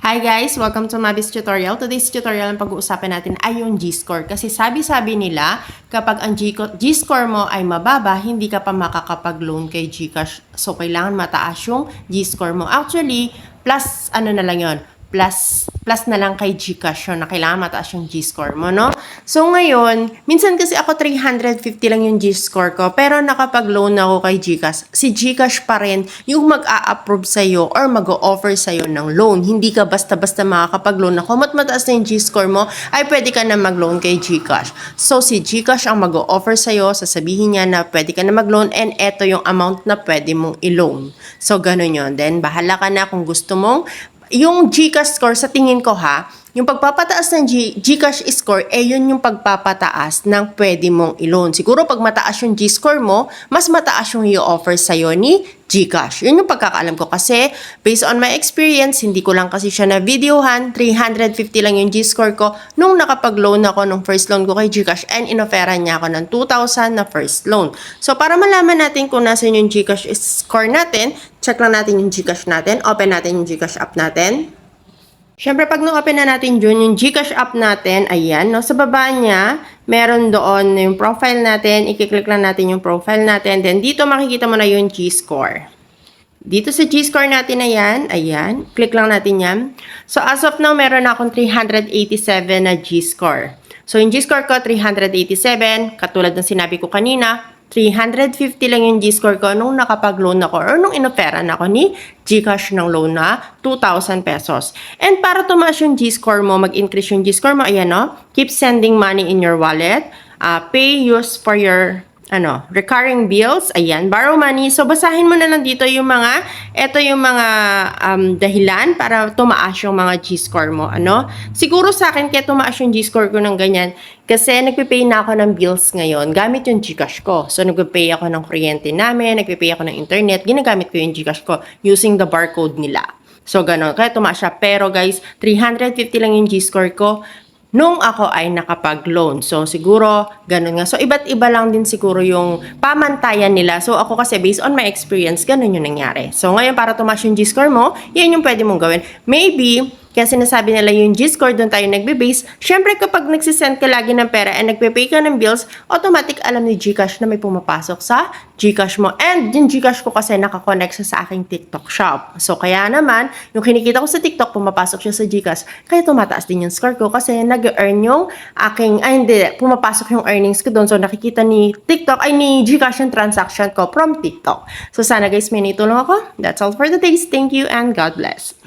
Hi guys! Welcome to Mabis Tutorial. Today's tutorial ang pag-uusapan natin ay yung G-score. Kasi sabi-sabi nila, kapag ang G-score mo ay mababa, hindi ka pa makakapag-loan kay Gcash. So, kailangan mataas yung G-score mo. Actually, plus ano na lang yon plus plus na lang kay Gcash yun na kailangan mataas yung G-score mo, no? So, ngayon, minsan kasi ako 350 lang yung G-score ko, pero nakapag-loan ako kay Gcash. Si Gcash pa rin yung mag-a-approve sa'yo or mag-o-offer sa'yo ng loan. Hindi ka basta-basta makakapag-loan na kung mat mataas na yung G-score mo, ay pwede ka na mag-loan kay Gcash. So, si Gcash ang mag-o-offer sa'yo, sasabihin niya na pwede ka na mag-loan and eto yung amount na pwede mong i-loan. So, ganun yun. Then, bahala ka na kung gusto mong yung Gcash score sa tingin ko ha, yung pagpapataas ng G, Gcash score, eh yun yung pagpapataas ng pwede mong i-loan. Siguro pag mataas yung G-score mo, mas mataas yung i-offer sa'yo ni Gcash. Yun yung pagkakaalam ko kasi based on my experience, hindi ko lang kasi siya na videohan, 350 lang yung G-score ko nung nakapag-loan ako nung first loan ko kay Gcash and inoferan niya ako ng 2,000 na first loan. So para malaman natin kung nasan yung Gcash score natin, check lang natin yung Gcash natin, open natin yung Gcash app natin. Siyempre, pag na-open na natin dun, yung Gcash app natin, ayan, no, sa baba niya, meron doon yung profile natin, i-click lang natin yung profile natin, then dito makikita mo na yung G-score. Dito sa G-score natin na yan, ayan, click lang natin yan. So, as of now, meron akong 387 na G-score. So, yung G-score ko, 387, katulad ng sinabi ko kanina, 350 lang yung G-score ko nung nakapag-loan ako or nung inoferan ako ni Gcash ng loan na 2,000 pesos. And para tumaas yung G-score mo, mag-increase yung G-score mo, ayan no, keep sending money in your wallet, uh, pay use for your ano, recurring bills, ayan, borrow money. So, basahin mo na lang dito yung mga, eto yung mga um, dahilan para tumaas yung mga G-score mo, ano. Siguro sa akin, kaya tumaas yung G-score ko ng ganyan, kasi nagpipay na ako ng bills ngayon, gamit yung Gcash ko. So, nagpipay ako ng kuryente namin, nagpipay ako ng internet, ginagamit ko yung Gcash ko using the barcode nila. So, ganun. Kaya tumaas siya. Pero guys, 350 lang yung G-score ko nung ako ay nakapag-loan. So, siguro, ganun nga. So, iba't iba lang din siguro yung pamantayan nila. So, ako kasi, based on my experience, ganun yung nangyari. So, ngayon, para tumaas yung G-score mo, yan yung pwede mong gawin. Maybe, kaya sinasabi nila yung G-score, doon tayo nagbe-base. Siyempre, kapag nagsisend ka lagi ng pera and nagpe-pay ka ng bills, automatic alam ni Gcash na may pumapasok sa Gcash mo. And yung Gcash ko kasi nakakonect siya sa aking TikTok shop. So, kaya naman, yung kinikita ko sa TikTok, pumapasok siya sa Gcash. Kaya tumataas din yung score ko kasi nag-earn yung aking, ay hindi, pumapasok yung earnings ko doon. So, nakikita ni TikTok, ay ni Gcash yung transaction ko from TikTok. So, sana guys, may naitulong ako. That's all for the days. Thank you and God bless.